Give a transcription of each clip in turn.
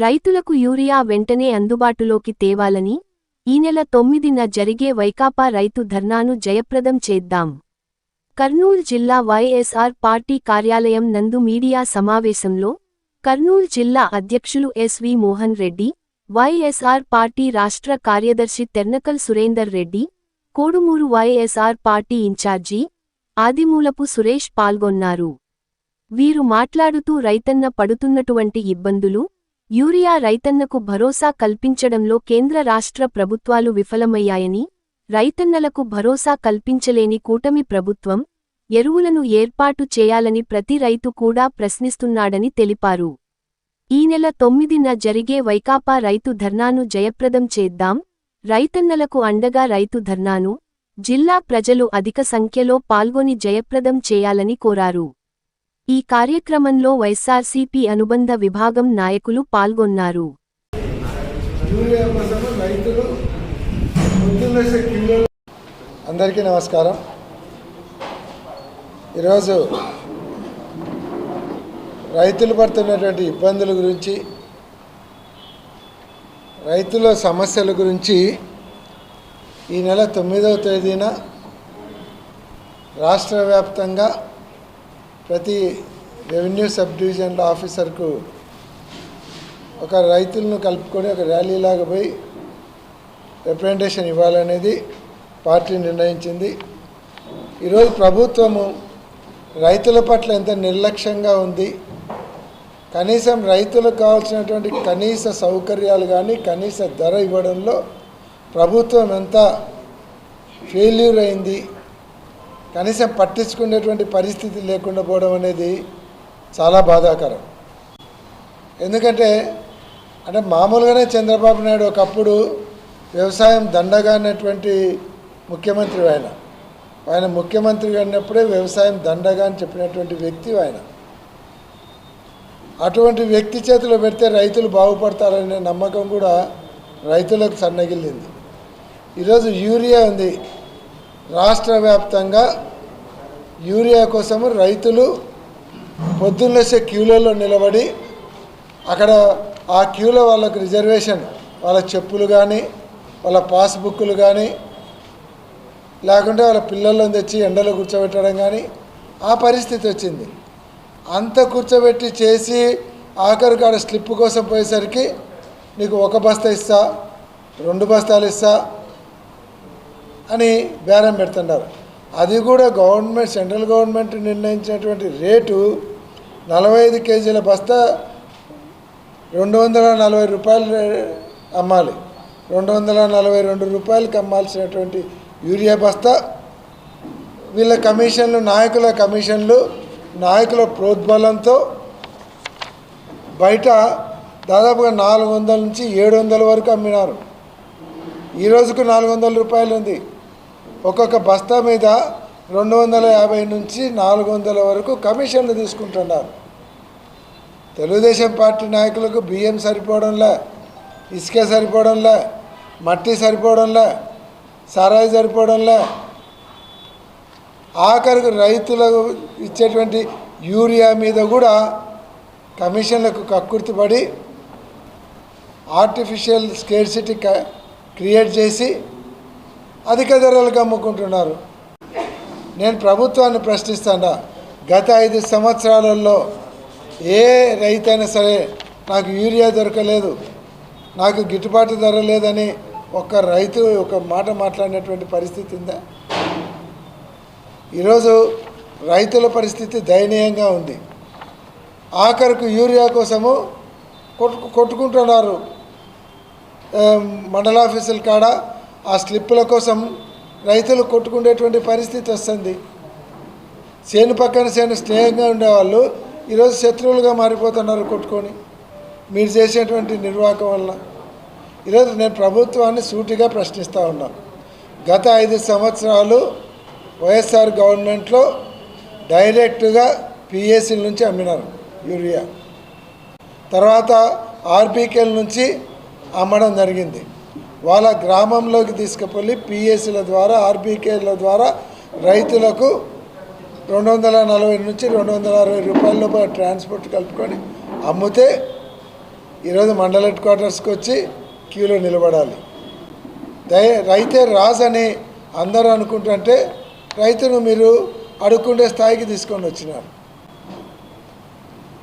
రైతులకు యూరియా వెంటనే అందుబాటులోకి తేవాలని ఈ నెల తొమ్మిదిన జరిగే వైకాపా రైతు ధర్నాను జయప్రదం చేద్దాం. కర్నూలు జిల్లా వైఎస్ఆర్ పార్టీ కార్యాలయం నందు మీడియా సమావేశంలో కర్నూలు జిల్లా అధ్యక్షులు S V Mohan Reddy YSR party రాష్ట్ర కార్యదర్శి Ternakal Surender Reddy Kodumur YSR party in charge Adimulapu Suresh పాల్గొన్నారు. వీరు మాట్లాడుతూ రైతన్న పడుతున్నటువంటి ఇబ్బందులు యూరియా రైతన్నకు భరోసా కల్పించడంలో కేంద్ర రాష్ట్ర ప్రభుత్వాలు విఫలమయ్యాయని రైతన్నలకు భరోసా కల్పించలేని కూటమి ప్రభుత్వం ఎరువులను ఏర్పాటు చేయాలని ప్రతి రైతు కూడా ప్రశ్నిస్తున్నాడని తెలిపారు. ఈ నెల తొమ్మిదిన జరిగే వైకాపా రైతు ధర్నాను జయప్రదం చేద్దాం రైతన్నలకు అండగా రైతు ధర్నాను జిల్లా ప్రజలు అధిక సంఖ్యలో పాల్గొని జయప్రదం చేయాలని కోరారు. ఈ కార్యక్రమంలో వైఎస్సార్సీపీ అనుబంధ విభాగం నాయకులు పాల్గొన్నారు. అందరికీ నమస్కారం. ఈరోజు రైతులు పడుతున్నటువంటి ఇబ్బందుల గురించి రైతుల సమస్యల గురించి ఈ నెల తొమ్మిదవ తేదీన రాష్ట్ర వ్యాప్తంగా ప్రతి రెవెన్యూ సబ్ డివిజన్ల ఆఫీసర్కు ఒక రైతులను కలుపుకొని ఒక ర్యాలీలాగా పోయి రిప్రజెంటేషన్ ఇవ్వాలనేది పార్టీ నిర్ణయించింది. ఈరోజు ప్రభుత్వము రైతుల పట్ల ఎంత నిర్లక్ష్యంగా ఉంది కనీసం రైతులకు కావాల్సినటువంటి కనీస సౌకర్యాలు కానీ కనీస ధర ఇవ్వడంలో ప్రభుత్వం ఎంత ఫెయిల్యూర్ అయింది కనీసం పట్టించుకునేటువంటి పరిస్థితి లేకుండా పోవడం అనేది చాలా బాధాకరం. ఎందుకంటే అంటే మామూలుగానే చంద్రబాబు నాయుడు ఒకప్పుడు వ్యవసాయం దండగా అన్నటువంటి ముఖ్యమంత్రి ఆయన. ఆయన ముఖ్యమంత్రిగా ఉన్నప్పుడే వ్యవసాయం దండగా అని చెప్పినటువంటి వ్యక్తి ఆయన. అటువంటి వ్యక్తి చేతిలో పెడితే రైతులు బాగుపడతారనే నమ్మకం కూడా రైతులకు సన్నగిల్లింది. ఈరోజు యూరియా ఉంది. రాష్ట్ర వ్యాప్తంగా యూరియా కోసము రైతులు పొద్దున్నేసే క్యూలలో నిలబడి అక్కడ ఆ క్యూలో వాళ్ళకు రిజర్వేషన్ వాళ్ళ చెప్పులు కానీ వాళ్ళ పాస్బుక్లు కానీ లేకుంటే వాళ్ళ పిల్లలను తెచ్చి ఎండలో కూర్చోబెట్టడం కానీ ఆ పరిస్థితి వచ్చింది. అంత కూర్చోబెట్టి చేసి ఆఖరి కాడ స్లిప్ కోసం పోయేసరికి నీకు ఒక బస్తా ఇస్తా రెండు బస్తాలు ఇస్తా అని బేరం పెడుతున్నారు అది కూడా గవర్నమెంట్ సెంట్రల్ గవర్నమెంట్ నిర్ణయించినటువంటి రేటు నలభై ఐదు కేజీల బస్తా రెండు వందల నలభై రూపాయలు అమ్మాలి. రెండు వందల నలభై రెండు రూపాయలకి అమ్మాల్సినటువంటి యూరియా బస్తా. వీళ్ళ కమిషన్లు నాయకుల కమిషన్లు నాయకుల ప్రోద్బలంతో బయట దాదాపుగా నాలుగు వందల నుంచి ఏడు వందల వరకు అమ్మినారు. ఈ రోజుకు నాలుగు వందల రూపాయలు ఉంది. ఒక్కొక్క బస్తా మీద రెండు వందల యాభై నుంచి నాలుగు వందల వరకు కమిషన్లు తీసుకుంటున్నారు. తెలుగుదేశం పార్టీ నాయకులకు బియ్యం సరిపోవడంలే ఇసుక సరిపోవడంలే మట్టి సరిపోవడంలే సారాయి సరిపోవడంలే ఆఖరికి రైతులకు ఇచ్చేటువంటి యూరియా మీద కూడా కమిషన్లకు కక్కుర్తిపడి ఆర్టిఫిషియల్ స్కేర్సిటీ క్రియేట్ చేసి అధిక ధరలకు అమ్ముకుంటున్నారు. నేను ప్రభుత్వాన్ని ప్రశ్నిస్తాను గత ఐదు సంవత్సరాలలో ఏ రైతైనా సరే నాకు యూరియా దొరకలేదు నాకు గిట్టుబాటు ధర లేదని ఒక రైతు ఒక మాట మాట్లాడినటువంటి పరిస్థితి ఉందా? ఈరోజు రైతుల పరిస్థితి దయనీయంగా ఉంది. ఆఖరుకు యూరియా కోసము కొట్టు కొట్టుకుంటున్నారు. మండలాఫీసుల మండల ఆఫీసుల కాడ ఆ స్లిప్పుల కోసం రైతులు కొట్టుకునేటువంటి పరిస్థితి వస్తుంది. చేను పక్కన చేను స్నేహంగా ఉండేవాళ్ళు ఈరోజు శత్రువులుగా మారిపోతున్నారు కొట్టుకొని. మీరు చేసేటువంటి నిర్వాహకం వల్ల ఈరోజు నేను ప్రభుత్వాన్ని సూటిగా ప్రశ్నిస్తూ ఉన్నాను గత ఐదు సంవత్సరాలు వైఎస్ఆర్ గవర్నమెంట్లో డైరెక్ట్గా పిఎస్సీల నుంచి అమ్మినారు యూరియా. తర్వాత ఆర్బీకేల నుంచి అమ్మడం జరిగింది. వాళ్ళ గ్రామంలోకి తీసుకుపోయి పిఎస్సీల ద్వారా ఆర్బీకేల ద్వారా రైతులకు రెండు వందల నలభై నుంచి రెండు వందల అరవై రూపాయల లోపల ట్రాన్స్పోర్ట్ కలుపుకొని అమ్మితే ఈరోజు మండల హెడ్ క్వార్టర్స్కి వచ్చి క్యూలో నిలబడాలి. దయ రైతే రాజని అందరూ అనుకుంటుంటే రైతును మీరు అడుక్కుండే స్థాయికి తీసుకొని వచ్చినారు.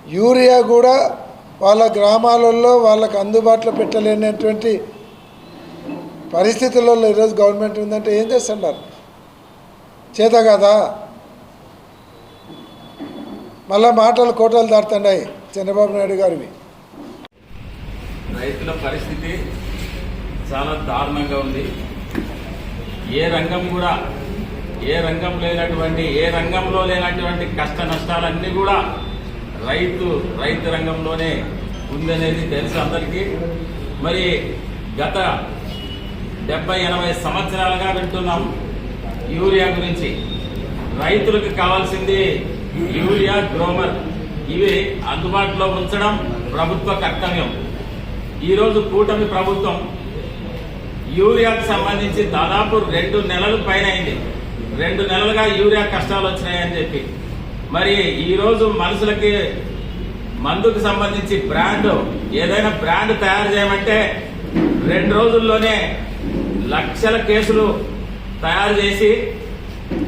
యూరియా కూడా వాళ్ళ గ్రామాలలో వాళ్ళకు అందుబాటులో పెట్టలేనటువంటి పరిస్థితులలో ఈరోజు గవర్నమెంట్ ఉందంటే ఏం చేస్తున్నారు చేత కదా? మళ్ళా మాటలు కోటలు దాడుతున్నాయి చంద్రబాబు నాయుడు గారివి. రైతుల పరిస్థితి చాలా దారుణంగా ఉంది. ఏ రంగం కూడా ఏ రంగం లేనటువంటి ఏ రంగంలో లేనటువంటి కష్ట నష్టాలన్నీ కూడా రైతు రైతు రంగంలోనే ఉందనేది తెలుసు అందరికీ. మరి గత డెబ్బై ఎనభై సంవత్సరాలుగా వింటున్నాం యూరియా గురించి. రైతులకు కావాల్సింది యూరియా గ్రోమర్. ఇవి అందుబాటులో ఉంచడం ప్రభుత్వ కర్తవ్యం. ఈరోజు కూటమి ప్రభుత్వం యూరియాకు సంబంధించి దాదాపు రెండు నెలలు పైన అయింది. రెండు నెలలుగా యూరియా కష్టాలు వచ్చినాయని చెప్పి. మరి ఈరోజు మనుషులకి మందుకు సంబంధించి బ్రాండ్ ఏదైనా బ్రాండ్ తయారు చేయమంటే రెండు రోజుల్లోనే లక్షల కేసులు తయారు చేసి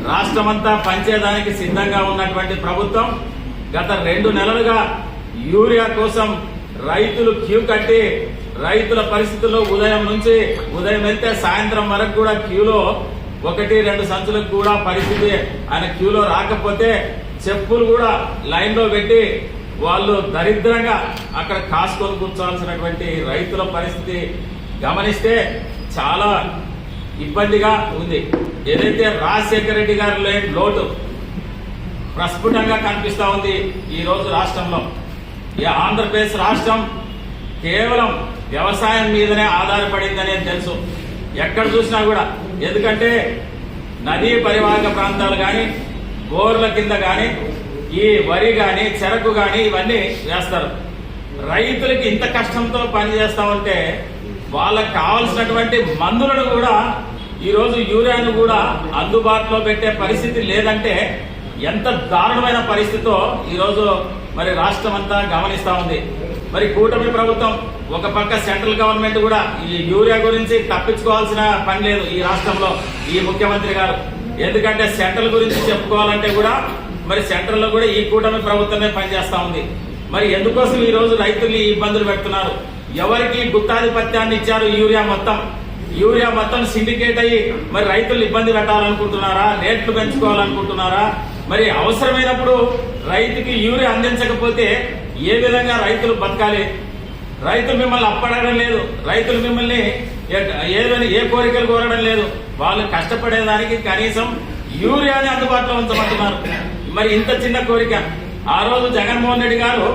రాష్ట్రమంతా పంచేదానికి సిద్ధంగా ఉన్నటువంటి ప్రభుత్వం గత రెండు నెలలుగా యూరియా కోసం రైతులు క్యూ కట్టి రైతుల పరిస్థితుల్లో ఉదయం నుంచి ఉదయం వెళ్తే సాయంత్రం వరకు కూడా క్యూలో ఒకటి రెండు సంచులకు కూడా పరిస్థితి ఆయన క్యూలో రాకపోతే చెప్పులు కూడా లైన్లో పెట్టి వాళ్ళు దరిద్రంగా అక్కడ కాసుకొని కూర్చోవాల్సినటువంటి రైతుల పరిస్థితి గమనిస్తే చాలా ఇబ్బందిగా ఉంది. ఏదైతే రాజశేఖర రెడ్డి గారు లేని లోటు ప్రస్ఫుటంగా కనిపిస్తూ ఉంది ఈరోజు రాష్ట్రంలో. ఈ ఆంధ్రప్రదేశ్ రాష్ట్రం కేవలం వ్యవసాయం మీదనే ఆధారపడిందనే తెలుసు. ఎక్కడ చూసినా కూడా ఎందుకంటే నదీ పరివాహక ప్రాంతాలు కానీ బోర్ల కింద కానీ ఈ వరి కానీ చెరకు కానీ ఇవన్నీ వేస్తారు. రైతులకి ఇంత కష్టంతో పని చేస్తా ఉంటే వాళ్ళకి కావాల్సినటువంటి మందులను కూడా ఈరోజు యూరియాను కూడా అందుబాటులో పెట్టే పరిస్థితి లేదంటే ఎంత దారుణమైన పరిస్థితితో ఈరోజు మరి రాష్ట్రం అంతా గమనిస్తూ ఉంది. మరి కూటమి ప్రభుత్వం ఒక పక్క సెంట్రల్ గవర్నమెంట్ కూడా ఈ యూరియా గురించి తప్పించుకోవాల్సిన పని లేదు ఈ రాష్ట్రంలో ఈ ముఖ్యమంత్రి గారు. ఎందుకంటే సెంట్రల్ గురించి చెప్పుకోవాలంటే కూడా మరి సెంట్రల్లో కూడా ఈ కూటమి ప్రభుత్వమే పనిచేస్తా ఉంది. మరి ఎందుకోసం ఈ రోజు రైతుల్ని ఈ ఇబ్బందులు పెడుతున్నారు? ఎవరికి గుత్తాధిపత్యాన్ని ఇచ్చారు యూరియా మొత్తం? యూరియా మొత్తం సిండికేట్ అయ్యి మరి రైతులు ఇబ్బంది పెట్టాలనుకుంటున్నారా? రేట్లు పెంచుకోవాలనుకుంటున్నారా? మరి అవసరమైనప్పుడు రైతుకి యూరియా అందించకపోతే ఏ విధంగా రైతులు బతకాలి? రైతులు మిమ్మల్ని అప్పడడం లేదు. రైతులు మిమ్మల్ని ఏదైనా ఏదని ఏ కోరికలు కోరడం లేదు. వాళ్ళు కష్టపడేదానికి కనీసం యూరియాని అందుబాటులో ఉంచమంటున్నారు. మరి ఇంత చిన్న కోరిక. ఆ రోజు జగన్మోహన్ రెడ్డి గారు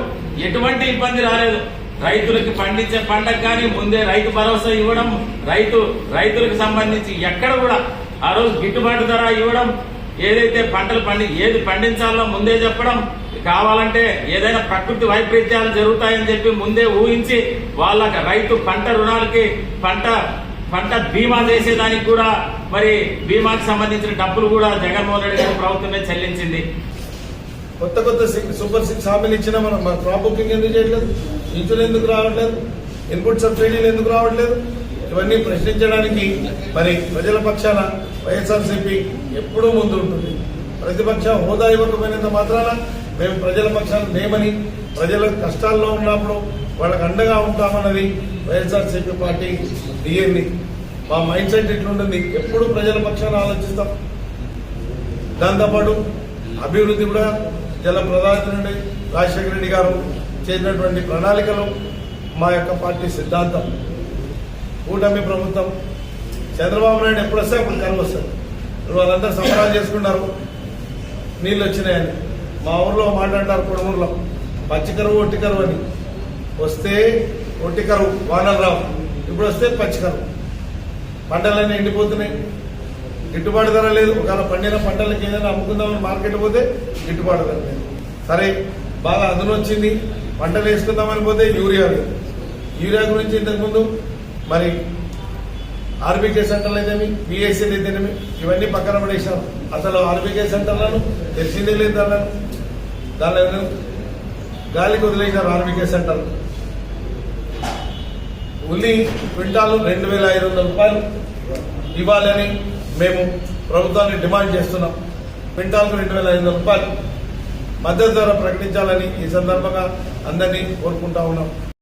ఎటువంటి ఇబ్బంది రాలేదు. రైతులకు పండించే పంటకు కానీ ముందే రైతు భరోసా ఇవ్వడం రైతు రైతులకు సంబంధించి ఎక్కడ కూడా ఆ రోజు గిట్టుబాటు ధర ఇవ్వడం ఏదైతే పంటలు పండి ఏది పండించాలో ముందే చెప్పడం కావాలంటే ఏదైనా ప్రకృతి వైపరీత్యాలు జరుగుతాయని చెప్పి ముందే ఊహించి వాళ్ళ రైతు పంట రుణాలకి పంట పంట బీమా చేసేదానికి కూడా మరి బీమాకి సంబంధించిన డబ్బులు కూడా జగన్మోహన్ రెడ్డి గారు ప్రభుత్వమే చెల్లించింది. కొత్త కొత్త సూపర్ సిక్స్ హామీలు ఇచ్చిన మనం మన క్రాప్ బుకింగ్ ఎందుకు చేయట్లేదు? ఇంచులు ఎందుకు రావట్లేదు? ఇన్పుట్ సబ్సిడీలు ఎందుకు రావట్లేదు? ఇవన్నీ ప్రశ్నించడానికి మరి ప్రజల పక్షాన వైఎస్ఆర్సీపీ ఎప్పుడూ ముందు ఉంటుంది ప్రతిపక్ష హోదా ఇవ్వకపోయినంత మాత్రాన మేము ప్రజల పక్షాన లేమని ప్రజల కష్టాల్లో ఉన్నప్పుడు వాళ్ళకి అండగా ఉంటామన్నది వైఎస్ఆర్సీపీ పార్టీ డిఎన్ని మా మైండ్ సెట్ ఎట్లుంటుంది? ఎప్పుడు ప్రజల పక్షాన ఆలోచిస్తాం? దాంతోపాటు అభివృద్ధి కూడా జల ప్రధాని నుండి రాజశేఖర రెడ్డి గారు చేసినటువంటి ప్రణాళికలు మా యొక్క పార్టీ సిద్ధాంతం. కూటమి ప్రభుత్వం చంద్రబాబు నాయుడు ఎప్పుడు వస్తే అప్పుడు కరువు వస్తుంది. వాళ్ళందరూ సంబరాలు చేసుకున్నారు నీళ్ళు వచ్చినాయని. మా ఊర్లో మాట్లాడతారు మాట అంటారు కుడమూరులో పచ్చి కరువు కరువు అని. వస్తే ఒట్టికరువు వానలు రావు. ఇప్పుడు వస్తే పచ్చి కరువు. పంటలన్నీ ఎండిపోతున్నాయి. గిట్టుబాటు ధర లేదు. ఒకవేళ పండిన పంటలకి ఏదైనా అమ్ముకుందామని మార్కెట్ పోతే గిట్టుబాటు ధర లేదు. సరే బాగా అందులో వచ్చింది. పంటలు వేసుకుందామని పోతే యూరియా లేదు. యూరియా గురించి ఇంతకుముందు మరి ఆర్బీకే సెంటర్లు అయితేమి బీఎస్సీలు అయితేనేమి ఇవన్నీ పక్కన పడేసాం అసలు ఆర్బీకే సెంటర్లను తెలిసిందే లేదు అన్నాను దానిలో గాలికి వదిలేసిన ఆర్మీకే సెంటర్. ఉల్లి క్వింటాలు రెండు వేల ఐదు వందల రూపాయలు ఇవ్వాలని మేము ప్రభుత్వాన్ని డిమాండ్ చేస్తున్నాం. క్వింటాల్కు రెండు వేల ఐదు వందల రూపాయలు మద్దతు ధర ప్రకటించాలని ఈ సందర్భంగా అందరినీ కోరుకుంటా ఉన్నాం.